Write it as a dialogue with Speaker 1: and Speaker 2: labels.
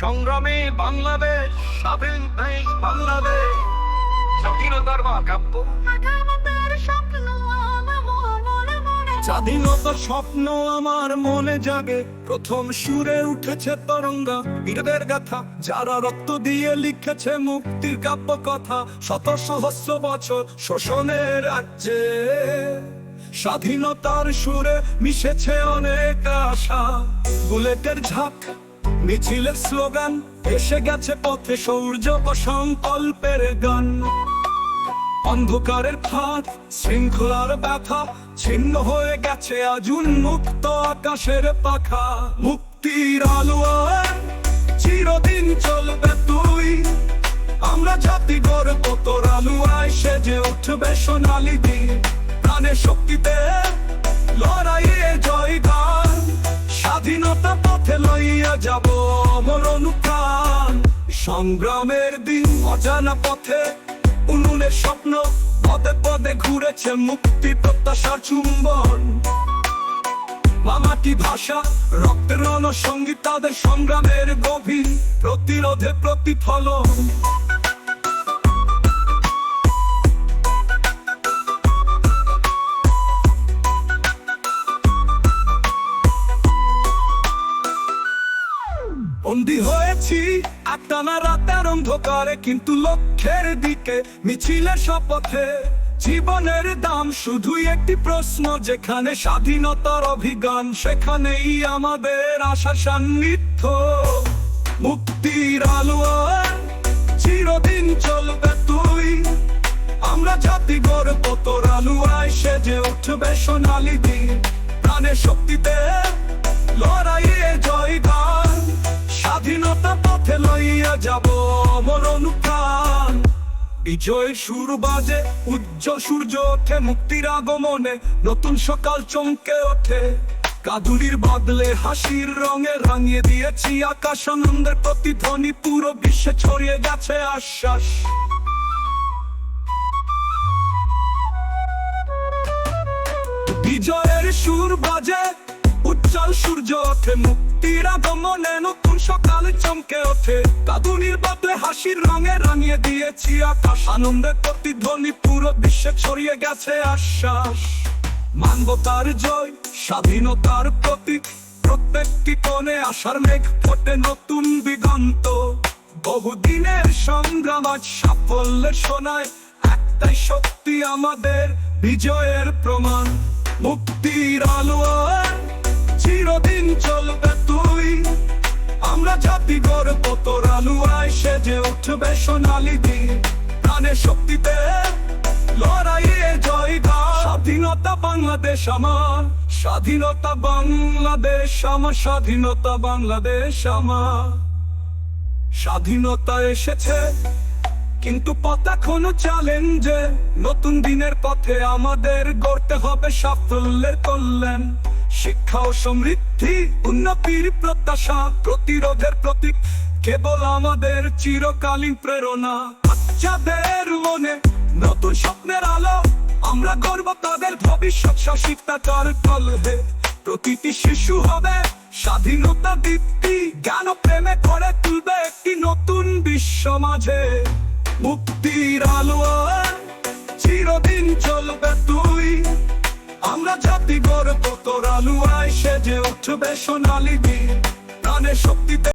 Speaker 1: সংগ্রামে বাংলাদেশ, স্বাধীন দেশ বাংলাদেশ। স্বাধীনতার কাব্য স্বাধীনতার স্বপ্ন আমার মনে জাগে। প্রথম সুরে উঠেছে তরঙ্গা। বীরদের গাথা, যারা রক্ত দিয়ে লিখেছে মুক্তির কাব্য কথা। শত সহস্র বছর শোষণের রাজ্যে। স্বাধীনতার সুরে মিশেছে অনেক আশা। বুলেটের ঝাঁক মিছিলের স্লোগান, এসে গেছে পথে সৌর্য ও সংকল্পের গান। অন্ধকারের ফাঁদ, শৃঙ্খলার ব্যথা, ছিন্ন হয়ে গেছে আজ মুক্ত আকাশের পাখা। মুক্তির আলোয় চিরদিন চলবে তুই। আমরা জাতি গর্ব তোর আলুয়ায় সেজে উঠবে সোনালি দিন। প্রাণের শক্তিতে যাব অমর অনুপ্রাণ সংগ্রামের দিন অজানা পথে উনুনের স্বপ্ন পদে পদে ঘুরেছে মুক্তি প্রত্যাশার চুম্বন। মামাটি ভাষা, রক্তের সংগীত তাদের সংগ্রামের গভীর প্রতিরোধে প্রতিফলন। হয়েছি। একটানা রাতের অন্ধকারে, কিন্তু লক্ষ্যের দিকে শপথে। জীবনের দাম শুধুই একটি প্রশ্ন, যেখানে স্বাধীনতার অভিজ্ঞান সেখানেই আমাদের আশা সান্নিধ্য। মুক্তির আলো চিরদিন চলবে তুই। আমরা জাতি গর্ব তোর আলুয়ায় সেজে উঠবে সোনালি দিন। প্রাণের শক্তিতে লড়াইয়ে জয় স্বাধীনতা পথে লইয়া যাব অমর অনুপ্রাণ। বিজয় সুর বাজে, উজ্জ্বল সূর্য ওঠে, মুক্তির আগমনে নতুন সকাল চমকে ওঠে। কাদুলির বদলে হাসির রঙে রাঙিয়ে দিয়েছি আকাশ, আনন্দের প্রতিধ্বনি পুরো বিশ্বে ছড়িয়ে গেছে আশ্বাস। উজ্জ্বল সূর্য ওঠে, মুক্তির আগমনে নতুন সকাল চমকে ওঠে। কাদুনির বদলে হাসির রঙে রাঙিয়ে দিয়েছি আকাশ। আনন্দের প্রতিধ্বনি পুরো বিশ্বে ছড়িয়ে গেছে আশ্বাস। মানবতার জয়, স্বাধীনতার প্রতীক। প্রত্যেকটি কোণে আশার মেঘ ফোটে নতুন দিগন্ত। বহুদিনের সংগ্রাম আজ সাফল্যের শোনায় একটাই শক্তি আমাদের, বিজয়ের প্রমাণ। মুক্তির আলো আর চিরদিন চলবে তুই। আমরা জাতি গর্ব তোর আলুয়ায় সেজে উঠবে সোনালি দিন। প্রাণের শক্তিতে লড়াইয়ে জয় স্বাধীনতা বাংলাদেশ আমার, স্বাধীনতা বাংলাদেশ আমার, স্বাধীনতা বাংলাদেশ আমার। স্বাধীনতা এসেছে, কিন্তু পথ এখনও চ্যালেঞ্জে নতুন দিনের পথে আমাদের গড়তে হবে সাফল্যের কল্যাণ। শিক্ষা ও সমৃদ্ধি, উন্নতির প্রত্যাশা, প্রতিরোধের প্রতীক, কেবল আমাদের চিরকালীন প্রেরণা। বাচ্চাদের মনে নতুন স্বপ্নের আলো, আমরা গর্ব, তাদের ভবিষ্যৎ শাসিতাচার কলহে। প্রতিটি শিশু হবে স্বাধীনতা দীপ্তি, জ্ঞান প্রেমে করে তুলবে একটি নতুন বিশ্ব মাঝে। মুক্তির গর্ব তোর আলুয়ায় সেজে উঠবে সোনালি দিন প্রাণের শক্তিতে